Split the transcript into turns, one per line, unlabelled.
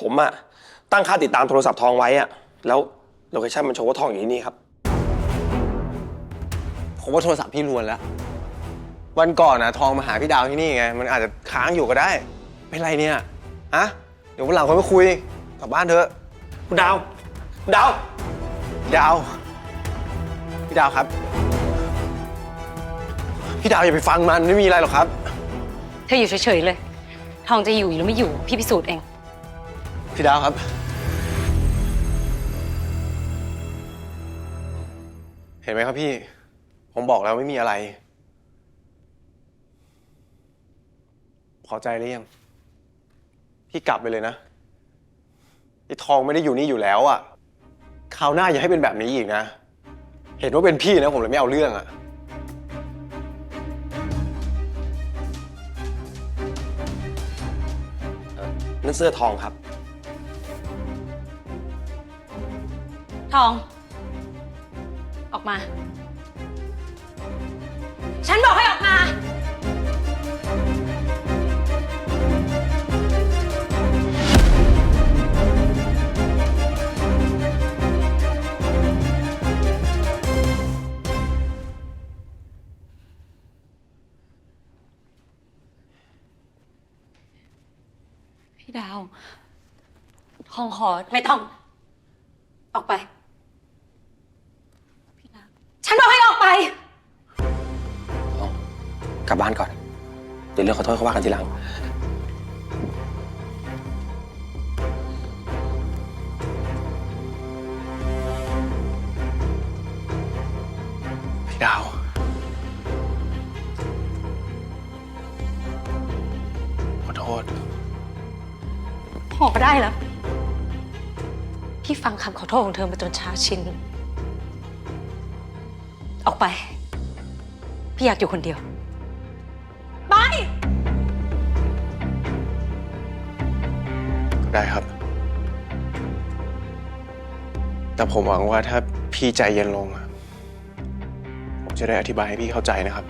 ผมอะตั้งค่าติดตามโทรศัพท์ทองไว้อะแล้วโลเคชั่นมันโชว์ว่าทองอยู่ที่นี่ครับ
ผมว่าโทรศัพท์พี่รวนแล้ว วันก่อนนะทองมาหาพี่ดาวที่นี่ไง มันอาจจะค้างอยู่ก็ได้ เป็นไรเนี่ยฮะเดี๋ยววันหลังค่อยมาคุยกลับบ้านเถอะ
คุณดาวคุณดาว
พี่ดาว พี่ดาวครับ พี่ดาวอย่าไปฟังมันไม่มีอะไรหรอกครับ
เธออยู่เฉยๆเลย ทองจะอยู่หรือไม่อยู่ พี่พิสูจน์เอง
พี่ดาวครับ เห็นไหมครับพี่ ผมบอกแล้วไม่มีอะไร พอใจหรือยัง พี่กลับไปเลยนะไอ้ทองไม่ได้อยู่นี่อยู่แล้วอะคราวหน้าอย่าให้เป็นแบบนี้อีกนะ เห็นว่าเป็นพี่นะผมเลยไม่เอาเรื่องอะ
นั่นเสื้อทองครับ
ทอง ออกมา ฉันบอกให้ออกมา พี่ดาว ทองขอไม่ต้อง ออกไป ก
ลับบ้านก่อน เดี๋ยวเรื่องขอโทษเขาว่ากันทีหลัง
พี่ดาว ขอโทษ
พอได้แล้ว พี่ฟังคำขอโทษของเธอมาจนช้าชิน ออกไป พี่อยากอยู่คนเดียว
ได้ครับ แต่ผมหวังว่าถ้าพี่ใจเย็นลงอะผมจะได้อธิบายให้พี่เข้าใจนะครับ